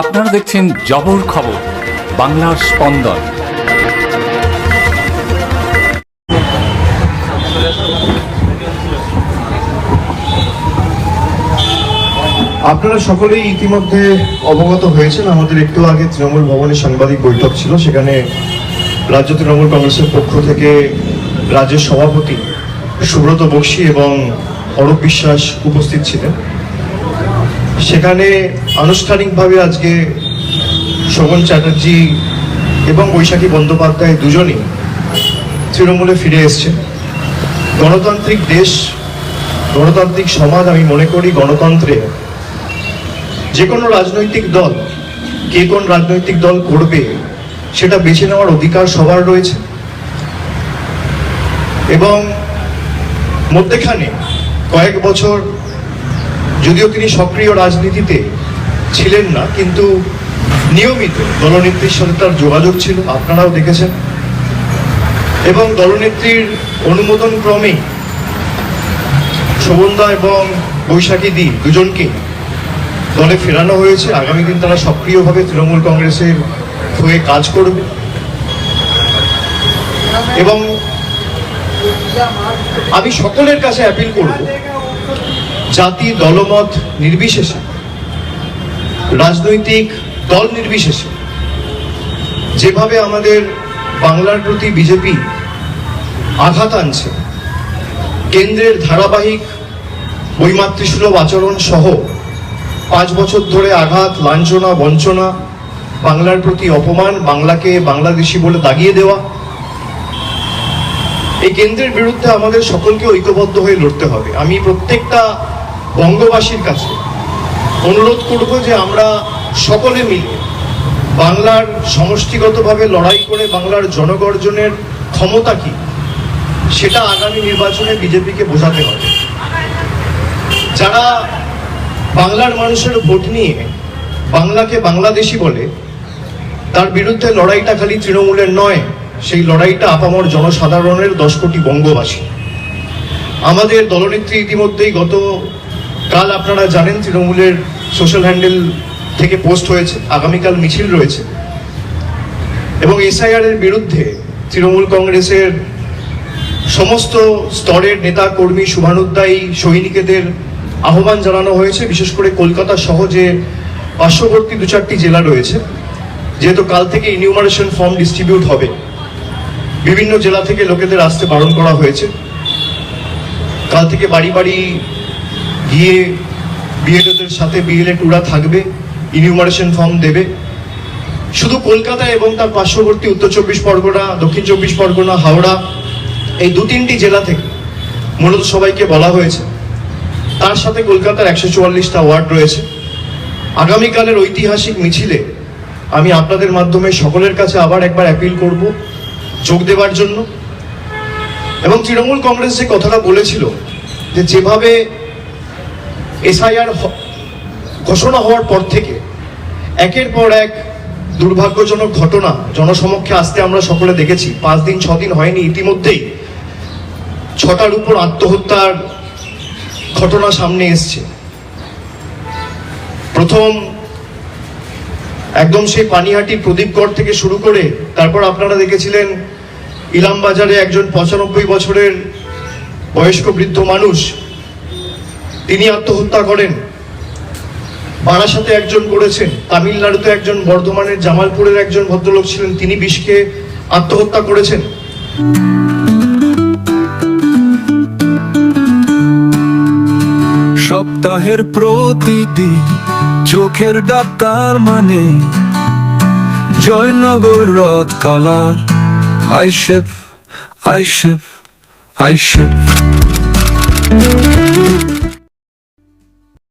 আপনারা দেখছেন জবর খবর, বাংলার স্পন্দন। আপনারা সকলেই ইতিমধ্যে অবগত হয়েছেন, আমাদের একটু আগে তৃণমূল ভবনে সাংবাদিক বৈঠক ছিল, সেখানে রাজ্য তৃণমূল কংগ্রেসের পক্ষ থেকে রাজ্যের সভাপতি সুব্রত বক্সী এবং অরূপ বিশ্বাস উপস্থিত ছিলেন। সেখানে আনুষ্ঠানিকভাবে আজকে শোভন চ্যাটার্জি এবং বৈশাখী বন্দ্যোপাধ্যায় দুজনই তৃণমূলে ফিরে এসছেন গণতান্ত্রিক দেশ, গণতান্ত্রিক সমাজ আমি মনে করি গণতন্ত্রে যে কোনো রাজনৈতিক দল, কে কোন রাজনৈতিক দল করবে, সেটা বেছে নেওয়ার অধিকার সবার রয়েছে। এবং মধ্যেখানে কয়েক বছর যদিও তিনি সক্রিয় রাজনীতিতে ছিলেন না, কিন্তু নিয়মিত দলনেত্রীর সাথে তার যোগাযোগ ছিল, আপনারাও দেখেছেন। এবং দলনেত্রীর অনুমোদন ক্রমেই শোভনদা এবং বৈশাখী দি দুজনকে দলে ফেরানো হয়েছে। আগামী দিন তারা সক্রিয়ভাবে তৃণমূল কংগ্রেসের হয়ে কাজ করবে। এবং আমি সকলের কাছে অ্যাপিল করব জাতি দলমত নির্বিশেষে, রাজনৈতিক দল নির্বিশেষে, যেভাবে আমাদের বাংলার প্রতি বিজেপি আঘাত আনছে, কেন্দ্রের ধারাবাহিক বৈমাতৃসুলভ আচরণ সহ পাঁচ বছর ধরে আঘাত, লাঞ্ছনা, বঞ্চনা, বাংলার প্রতি অপমান, বাংলাকে বাংলাদেশি বলে দাগিয়ে দেওয়া, এই কেন্দ্রের বিরুদ্ধে আমাদের সকলকে ঐক্যবদ্ধ হয়ে লড়তে হবে। আমি প্রত্যেকটা বঙ্গবাসীর কাছে অনুরোধ করব যে আমরা সকলে মিলে বাংলার সমষ্টিগতভাবে লড়াই করে বাংলার জনগর্জনের ক্ষমতা কি, সেটা আগামী নির্বাচনে বিজেপিকে বোঝাতে হবে। যারা বাংলার মানুষের ভোট নিয়ে বাংলাকে বাংলাদেশি বলে, তার বিরুদ্ধে লড়াইটা খালি তৃণমূলের নয়, সেই লড়াইটা আপামর জনসাধারণের দশ কোটি বঙ্গবাসী। আমাদের দলনেত্রী ইতিমধ্যেই গত কাল আপনারা জানেন তৃণমূলের সোশ্যাল হ্যান্ডেল থেকে পোস্ট হয়েছে, আগামীকাল মিছিল রয়েছে। এবং এসআইআর এর বিরুদ্ধে তৃণমূল কংগ্রেসের সমস্ত স্তরের নেতা, কর্মী শুভানুদ্দায়ী সৈনিকেদের আহ্বান জানানো হয়েছে। বিশেষ করে কলকাতা সহ যে পার্শ্ববর্তী দু চারটি জেলা রয়েছে, যেহেতু কাল থেকে ইনিউমারেশন ফর্ম ডিস্ট্রিবিউট হবে। বিভিন্ন জেলা থেকে লোকেদের আসতে বারণ করা হয়েছে। কাল থেকে বাড়ি বাড়ি গিয়ে বিএলওদের সাথে বিএলএ টুরা থাকবে ইনিউমারেশন ফর্ম দেবে। শুধু কলকাতা এবং তার পার্শ্ববর্তী উত্তর চব্বিশ পরগনা, দক্ষিণ চব্বিশ পরগনা, হাওড়া, এই দু তিনটি জেলা থেকে মূলত সবাইকে বলা হয়েছে। তার সাথে কলকাতার একশো চুয়াল্লিশটা ওয়ার্ড রয়েছে। আগামীকালের ঐতিহাসিক মিছিলে আমি আপনাদের মাধ্যমে সকলের কাছে আবার একবার অ্যাপিল করব যোগ দেওয়ার জন্য। এবং তৃণমূল কংগ্রেস যে কথাটা বলেছিল, যে যেভাবে এসআইআর ঘোষণা হওয়ার পর থেকে একের পর এক দুর্ভাগ্যজনক ঘটনা জনসমক্ষে আসতে আমরা সকলে দেখেছি। পাঁচ দিন, ছ দিন হয়নি, ইতিমধ্যেই ছটার উপর আত্মহত্যার ঘটনা সামনে এসছে। প্রথম একদম সেই পানিহাটি প্রদীপগড় থেকে শুরু করে তারপর আপনারা দেখেছিলেন ইলামবাজারে একজন পঁচানব্বই বছরের বয়স্ক বৃদ্ধ মানুষ তিনি আত্মহত্যা করেন। বারাসাতে একজন করেছেন, তামিলনাড়ুতে একজন বর্ধমানের, জামালপুরের একজন ভদ্রলোক ছিলেন, তিনি বিষকে আত্মহত্যা করেছেন। সপ্তাহের প্রতিদিন চোখের ডাক্তার মানে জয়নগর রথ কালার। আইসেফ আইসেফ আইসেফ